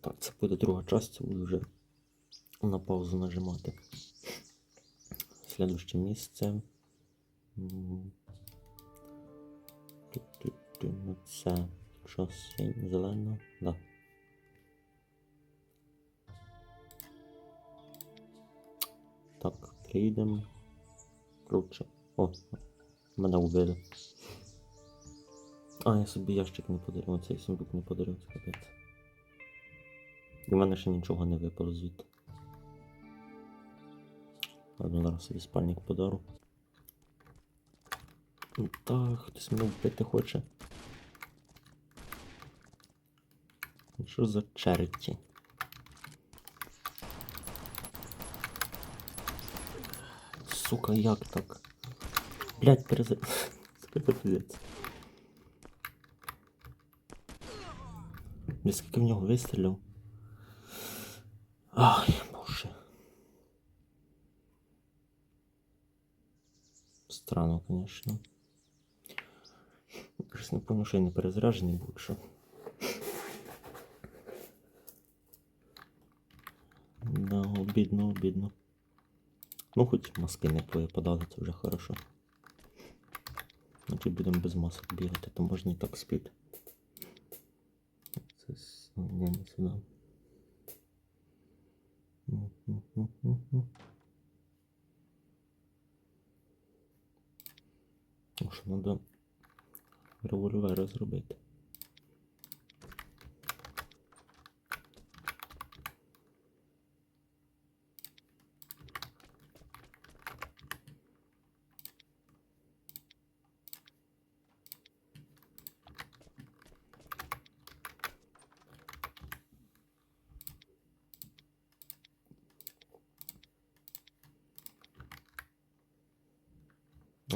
Так, це буде друга частина, буду вже на паузу нажимати. Слідуще місце. Ну Це що синь, зелено? Да. Так, приїдемо. Круче. О, мене вбили. А, я собі ящик не подарив, цей сундук не подарив, це капець. І в мене ще нічого не випало звідти. Ладно, зараз собі спальник подару. Так, хтось мене вбити хоче. Що за черті? Сука, як так? Блять, переза... Сука. Скільки в нього вистрілів? Ай, боже. Странно, конечно. Щось не пам'ятаю, що я не перезаряджений був, чи. Да, обідно, обідно. Ну, хоч маски не повипадали, це вже хорошо. Значить будемо без масок бігати, то можна і так спіти. Це не сюди. Ну що, револьвери зробити.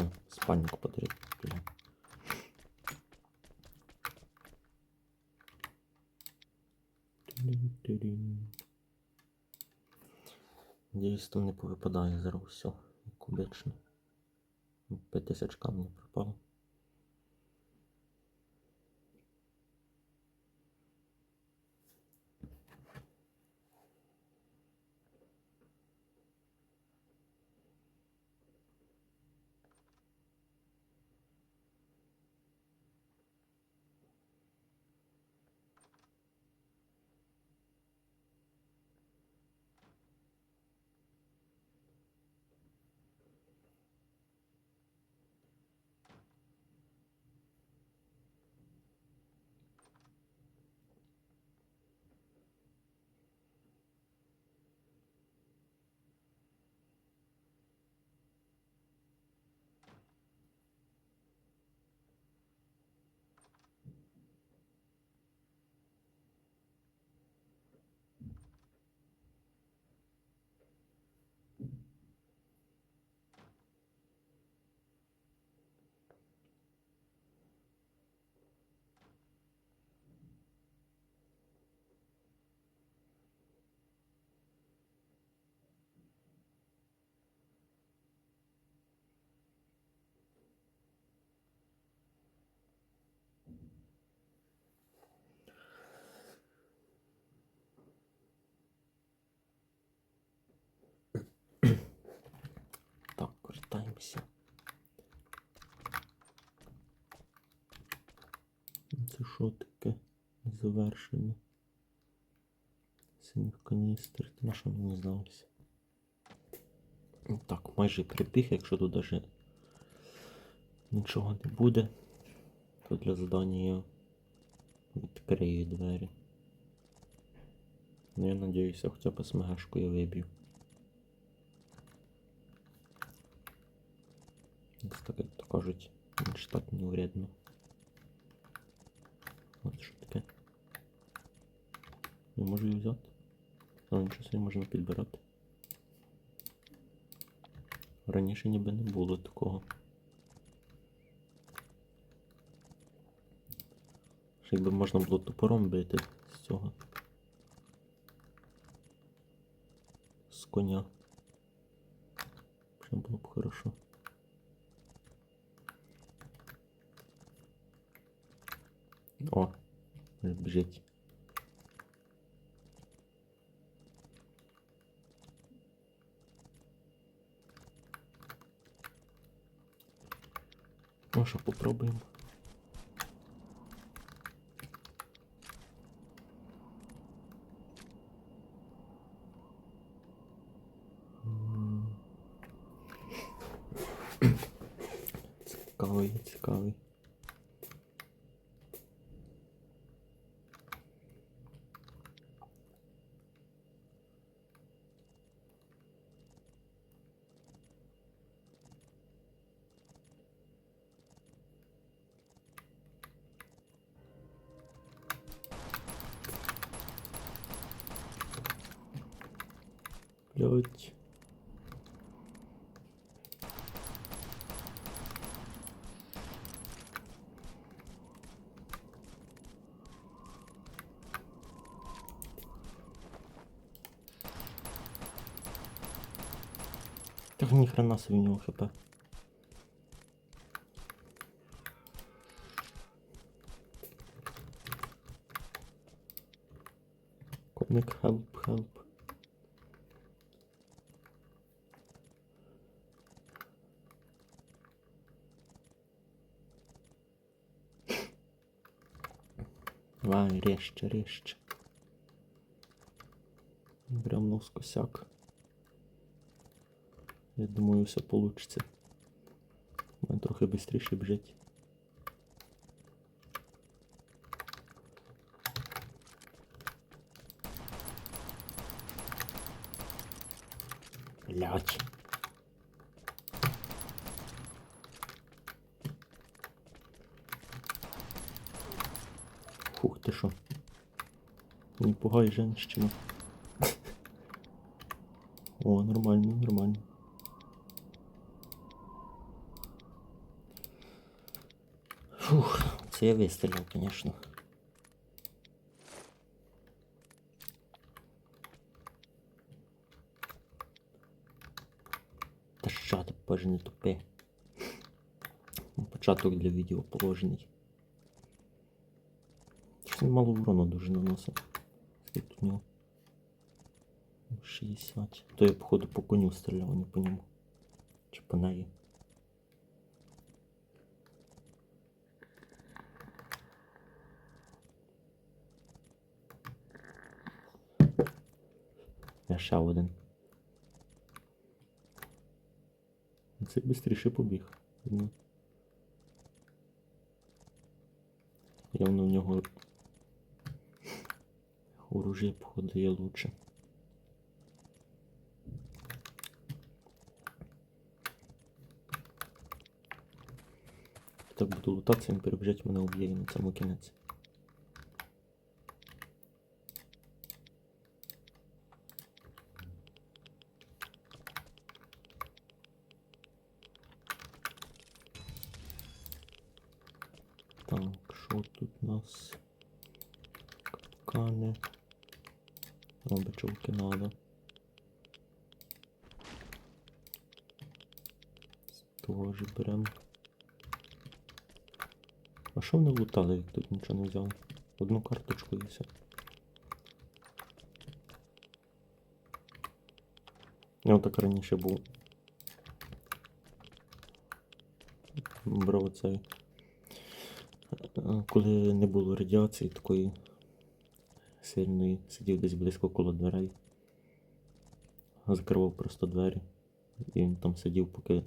О, спальник. Тирин-тирин. Надіюсь, то не повипадає зараз все, як обично. 5000 камнів пропало. Так, вертаємося. Це що таке завершено? Синіх каністр, на що мені здалося? Ну Так, майже прибіг, якщо тут даже нічого не буде, то для задання я відкрию двері. Ну я надіюся, хоча б смагашку я виб'ю. Ось так, як то кажуть, читати не вредно. От що таке. Не можу її взяти. Але нічого собі можна підбирати. Раніше ніби не було такого. Якби можна було топором бити з цього. З коня. Ще було б хорошо. О, біжить. Ну що, попробуємо. Цікавий, цікавий. Блять. Так ні хрена собі в нього хп. Коник, хелп, хелп. Давай, резче, резче. Прям нос косяк. Я думаю, все получится. У мене трохи швидше біжить. Блять. Фух, ти що? Не пугай женщину. О, нормально, нормально. Фух, це я вистрілив, звісно. Та що ти боже не тупи. Початок для відео положений. Щось він мало урону дуже наносить. Скільки у нього? 60. То я, походу, по коню стріляв, не по ньому. Чи по неї. Я ще один. Це швидше побіг. Ну. Явно в нього оружие, походу, є лучше. Так буду лутатися, він перебіжать мене уб'є і на цьому кінець. Так, що тут у нас? Капкани. Робочовки надо. Тоже берем. А що вони лутали, як тут нічого не взяли? Одну карточку і все. Я отак раніше був. Брав цей. Е, Коли не було радіації такої сильної, сидів десь близько коло дверей. Закривав просто двері. І він там сидів, поки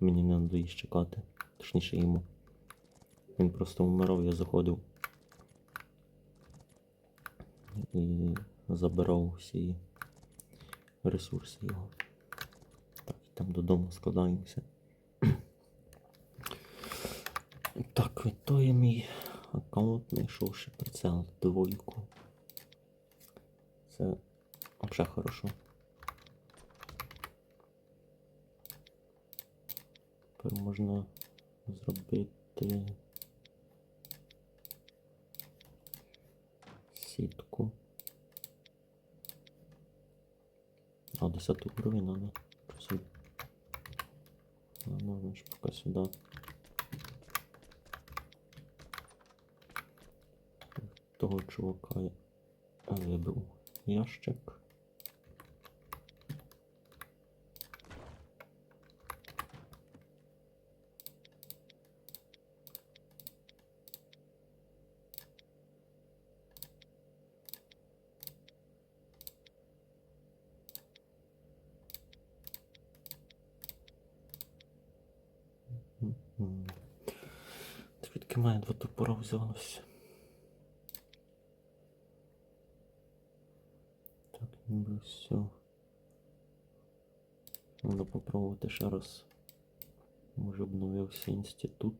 мені не надоїсть чекати. Точніше йому. Він просто вмирав, я заходив. І забирав всі ресурси його. Так, і там додому складаємося. Так, то є мій аккаунт, знайшов ще прицел двойку. Це взагалі хорошо. Тепер можна зробити сітку. А, 10 уровень надо. Собі. Ладно, значит, пока сюда. Того чувака я вибив ящик. Звідки має два топора взялося? Ніби все. Треба попробувати ще раз. Може обновився інститут.